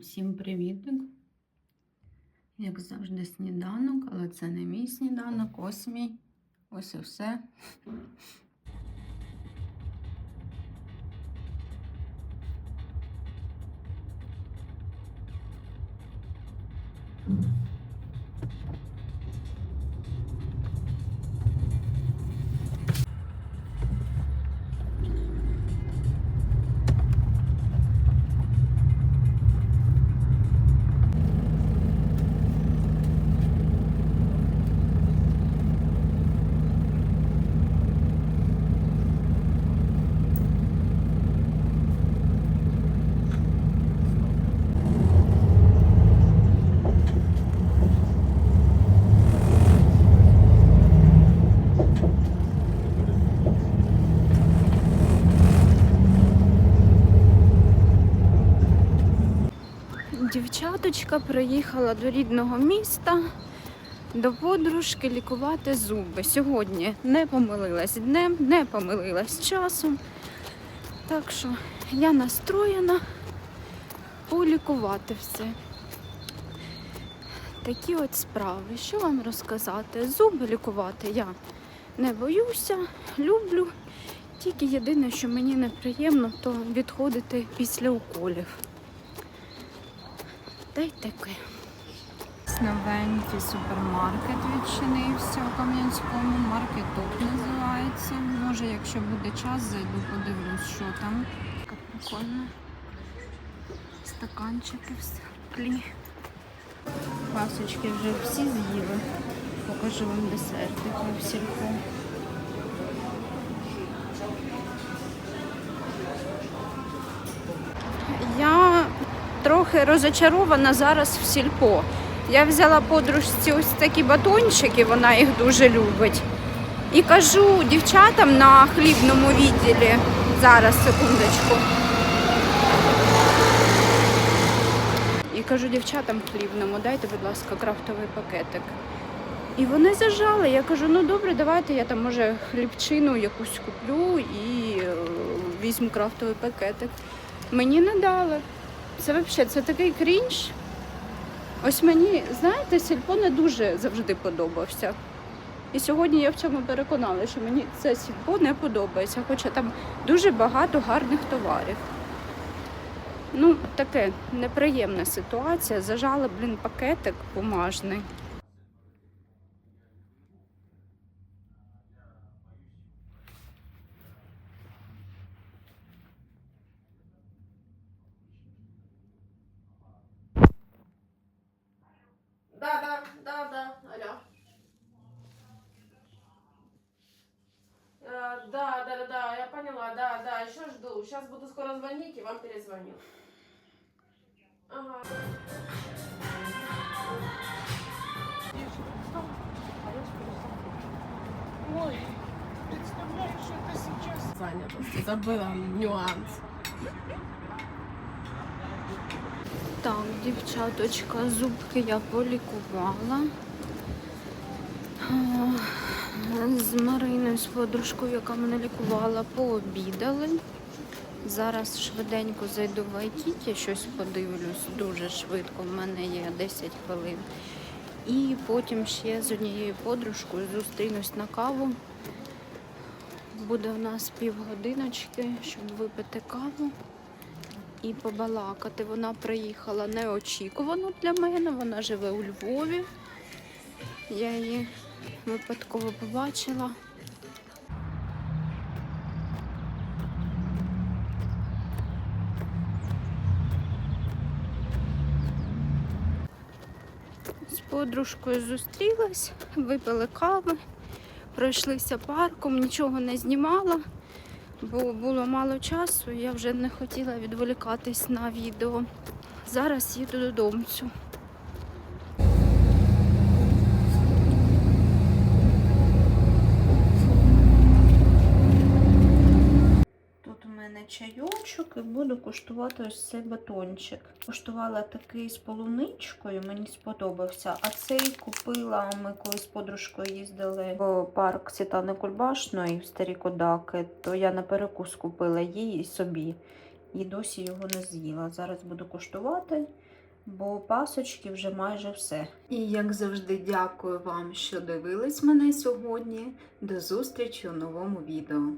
Всім привіток. Як завжди, сніданок, але це не мій сніданок, ось мій. Ось і все. Дівчаточка приїхала до рідного міста до подружки лікувати зуби. Сьогодні не помилилась днем, не помилилась часом. Так що я настроєна полікувати все. Такі от справи. Що вам розказати? Зуби лікувати я не боюся, люблю. Тільки єдине, що мені неприємно, то відходити після уколів. Та й таке. Новенький супермаркет відчинився у Кам'янському. Маркет тут називається. Може, якщо буде час, зайду, подивлюсь, що там. Така прикольна. Стаканчики в склі. Пасочки вже всі з'їли. Покажу вам десертики в сільпо. Я трохи розочарована зараз в сільпо. Я взяла подружці ось такі батончики, вона їх дуже любить. І кажу дівчатам на хлібному відділі. Зараз, секундочку. І кажу дівчатам хлібному, дайте, будь ласка, крафтовий пакетик. І вони зажали. Я кажу, ну добре, давайте я там може хлібчину якусь куплю і е, візьму крафтовий пакетик. Мені не дали. Це взагалі це такий крінж. Ось мені, знаєте, сільпо не дуже завжди подобався. І сьогодні я в цьому переконала, що мені це сільпо не подобається, хоча там дуже багато гарних товарів. Ну, таке неприємна ситуація. Зажала, блін, пакетик бумажний. Жду. Сейчас буду скоро звонить и вам перезвоню. Ага. Ой, представляешь, это сейчас... Занято. Забыла нюанс. Так, дівчаточка, зубки я полікувала. З Мариною, з подружкою, яка мене лікувала, пообідали. Зараз швиденько зайду в Айтіті, щось подивлюсь дуже швидко. В мене є 10 хвилин. І потім ще з однією подружкою зустрінусь на каву. Буде в нас півгодиночки, щоб випити каву і побалакати. Вона приїхала неочікувано для мене. Вона живе у Львові. Я її випадково побачила. Подружкою зустрілась, випили кави, пройшлися парком, нічого не знімала бо було мало часу, я вже не хотіла відволікатись на відео. Зараз їду додому. Тут у мене чайочок і буду куштувати ось цей батончик. Куштувала такий з полуничкою, мені сподобався. А цей купила, ми коли з подружкою їздили в парк Світлани Кульбашної в старі Кодаки, то я на перекус купила і собі. і досі його не з'їла. Зараз буду куштувати, бо пасочки вже майже все. І як завжди, дякую вам, що дивились мене сьогодні. До зустрічі у новому відео.